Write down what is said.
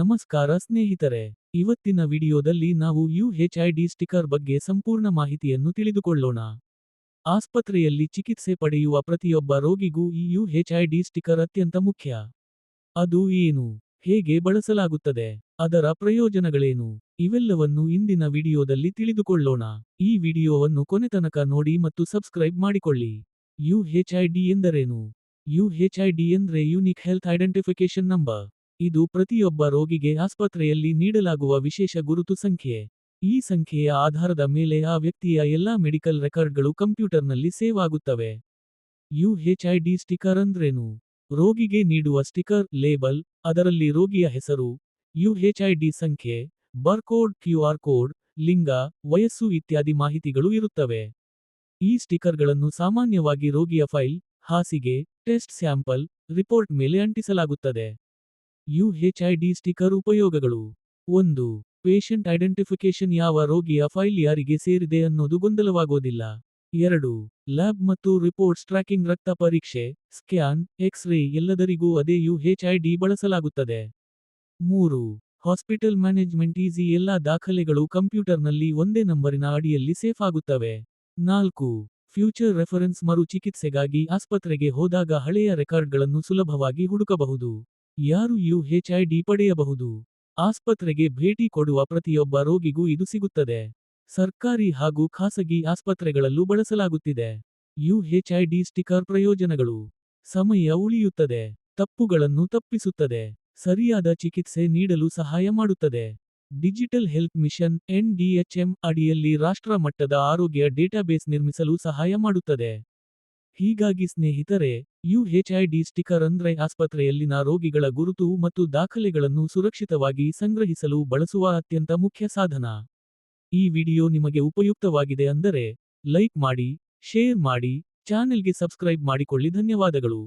ನಮಸ್ಕಾರ ಸ್ನೇಹಿತರೆ. ಇವತ್ತಿನ ವಿಡಿಯೋದಲ್ಲಿ ನಾವು ಯುಎಚ್ಐಡಿ ಸ್ಟಿಕರ್ ಬಗ್ಗೆ ಸಂಪೂರ್ಣ ಮಾಹಿತಿಯನ್ನು ತಿಳಿದುಕೊಳ್ಳೋಣ. ಆಸ್ಪತ್ರೆಯಲ್ಲಿ ಚಿಕಿತ್ಸೆ ಪಡೆಯುವ ಪ್ರತಿಯೊಬ್ಬ ರೋಗಿಗೂ ಈ ಯುಎಚ್ಐಡಿ ಸ್ಟಿಕರ್ ಅತ್ಯಂತ ಮುಖ್ಯ. ಅದು ಏನು? ಹೇಗೆ ಬಳಸಲಾಗುತ್ತದೆ? ಅದರ ಪ್ರಯೋಜನಗಳೇನು? ಇವೆಲ್ಲವನ್ನು ಇಂದಿನ ವಿಡಿಯೋದಲ್ಲಿ ತಿಳಿದುಕೊಳ್ಳೋಣ. ಈ ವಿಡಿಯೋವನ್ನು ಕೊನೆತನಕ ನೋಡಿ ಮತ್ತು ಸಬ್ಸ್ಕ್ರೈಬ್ ಮಾಡಿಕೊಳ್ಳಿ. ಯುಎಚ್ಐಡಿ ಎಂದರೇನು? ಯುಎಚ್ಐಡಿ ಎಂದ್ರೆ ಯುನಿಕ್ ಹೆಲ್ತ್ ಐಡೆಂಟಿಫಿಕೇಶನ್ ನಂಬರ್. ಇದು ಪ್ರತಿಯೊಬ್ಬ ರೋಗಿಗೆ ಆಸ್ಪತ್ರೆಯಲ್ಲಿ ನೀಡಲಾಗುವ ವಿಶೇಷ ಗುರುತು ಸಂಖ್ಯೆ. ಈ ಸಂಖ್ಯೆಯ ಆಧಾರದ ಮೇಲೆ ಆ ವ್ಯಕ್ತಿಯ ಎಲ್ಲಾ ಮೆಡಿಕಲ್ ರೆಕಾರ್ಡ್ಗಳು ಕಂಪ್ಯೂಟರ್ನಲ್ಲಿ ಸೇವ್ ಆಗುತ್ತವೆ. ಯುಎಚ್ಐಡಿ ಸ್ಟಿಕರ್ ಅಂದ್ರೇನು? ರೋಗಿಗೆ ನೀಡುವ ಸ್ಟಿಕರ್, ಲೇಬಲ್, ಅದರಲ್ಲಿ ರೋಗಿಯ ಹೆಸರು ಯುಎಚ್ಐಡಿ ಸಂಖ್ಯೆ, ಬರ್ಕೋಡ್ ಕ್ಯೂಆರ್ ಕೋಡ್, ಲಿಂಗ, ವಯಸ್ಸು ಇತ್ಯಾದಿ ಮಾಹಿತಿಗಳು ಇರುತ್ತವೆ. ಈ ಸ್ಟಿಕರ್ಗಳನ್ನು ಸಾಮಾನ್ಯವಾಗಿ ರೋಗಿಯ ಫೈಲ್, ಹಾಸಿಗೆ, ಟೆಸ್ಟ್ ಸ್ಯಾಂಪಲ್, ರಿಪೋರ್ಟ್ ಮೇಲೆ ಅಂಟಿಸಲಾಗುತ್ತದೆ. ಯುಎಚ್ಐಡಿ ಸ್ಟಿಕರ್ ಉಪಯೋಗಗಳು. ಒಂದು ಪೇಷಂಟ್ ಐಡೆಂಟಿಫಿಕೇಶನ್ ಯಾವ ರೋಗಿಯ ಫೈಲ್ ಯಾರಿಗೆ ಸೇರಿದೆ ಅನ್ನೋದು ಗೊಂದಲವಾಗೋದಿಲ್ಲ. ಎರಡು, ಲ್ಯಾಬ್ ಮತ್ತು ರಿಪೋರ್ಟ್ಸ್ ಟ್ರ್ಯಾಕಿಂಗ್ ರಕ್ತ ಪರೀಕ್ಷೆ, ಸ್ಕ್ಯಾನ್, ಎಕ್ಸ್-ರೇ ಎಲ್ಲದರಿಗೂ ಅದೇ ಯುಎಚ್ಐಡಿ ಬಳಸಲಾಗುತ್ತದೆ. ಮೂರು, ಹಾಸ್ಪಿಟಲ್ ಮ್ಯಾನೇಜ್ಮೆಂಟ್ ಈಸಿ ಎಲ್ಲಾ ದಾಖಲೆಗಳು ಕಂಪ್ಯೂಟರ್ನಲ್ಲಿ ಒಂದೇ ನಂಬರಿನ ಅಡಿಯಲ್ಲಿ ಸೇಫ್ ಆಗುತ್ತವೆ. ನಾಲ್ಕು, ಫ್ಯೂಚರ್ ರೆಫರೆನ್ಸ್ ಮರು ಚಿಕಿತ್ಸೆಗಾಗಿ ಆಸ್ಪತ್ರೆಗೆ ಹೋದಾಗ ಹಳೆಯ ರೆಕಾರ್ಡ್ಗಳನ್ನು ಸುಲಭವಾಗಿ ಹುಡುಕಬಹುದು. ಯಾರು ಯುಎಚ್ಐಡಿ ಪಡೆಯಬಹುದು? ಆಸ್ಪತ್ರೆಗೆ ಭೇಟಿ ಕೊಡುವ ಪ್ರತಿಯೊಬ್ಬ ರೋಗಿಗೂ ಇದು ಸಿಗುತ್ತದೆ. ಸರ್ಕಾರಿ ಹಾಗೂ ಖಾಸಗಿ ಆಸ್ಪತ್ರೆಗಳಲ್ಲೂ ಬಳಸಲಾಗುತ್ತಿದೆ. ಯುಎಚ್ಐಡಿ ಸ್ಟಿಕರ್ ಪ್ರಯೋಜನಗಳು. ಸಮಯ ಉಳಿಯುತ್ತದೆ. ತಪ್ಪುಗಳನ್ನು ತಪ್ಪಿಸುತ್ತದೆ. ಸರಿಯಾದ ಚಿಕಿತ್ಸೆ ನೀಡಲು ಸಹಾಯ ಮಾಡುತ್ತದೆ. ಡಿಜಿಟಲ್ ಹೆಲ್ತ್ ಮಿಷನ್ ಎನ್ಡಿಎಚ್ಎಂ ಅಡಿಯಲ್ಲಿ ರಾಷ್ಟ್ರ ಮಟ್ಟದ ಆರೋಗ್ಯ ಡೇಟಾಬೇಸ್ ನಿರ್ಮಿಸಲು ಸಹಾಯ ಮಾಡುತ್ತದೆ. ಹೀಗಾಗಿ ಸ್ನೇಹಿತರೆ ಯುಎಚ್ಐಡಿ ಸ್ಟಿಕರ್ ಅಂದ್ರೆ ಆಸ್ಪತ್ರೆಯಲ್ಲಿನ ರೋಗಿಗಳ ಗುರುತು ಮತ್ತು ದಾಖಲೆಗಳನ್ನು ಸುರಕ್ಷಿತವಾಗಿ ಸಂಗ್ರಹಿಸಲು ಬಳಸುವ ಅತ್ಯಂತ ಮುಖ್ಯ ಸಾಧನ. ಈ ವಿಡಿಯೋ ನಿಮಗೆ ಉಪಯುಕ್ತವಾಗಿದೆ ಅಂದರೆ ಲೈಕ್ ಮಾಡಿ, ಶೇರ್ ಮಾಡಿ, ಚಾನೆಲ್ಗೆ ಸಬ್ಸ್ಕ್ರೈಬ್ ಮಾಡಿಕೊಳ್ಳಿ. ಧನ್ಯವಾದಗಳು.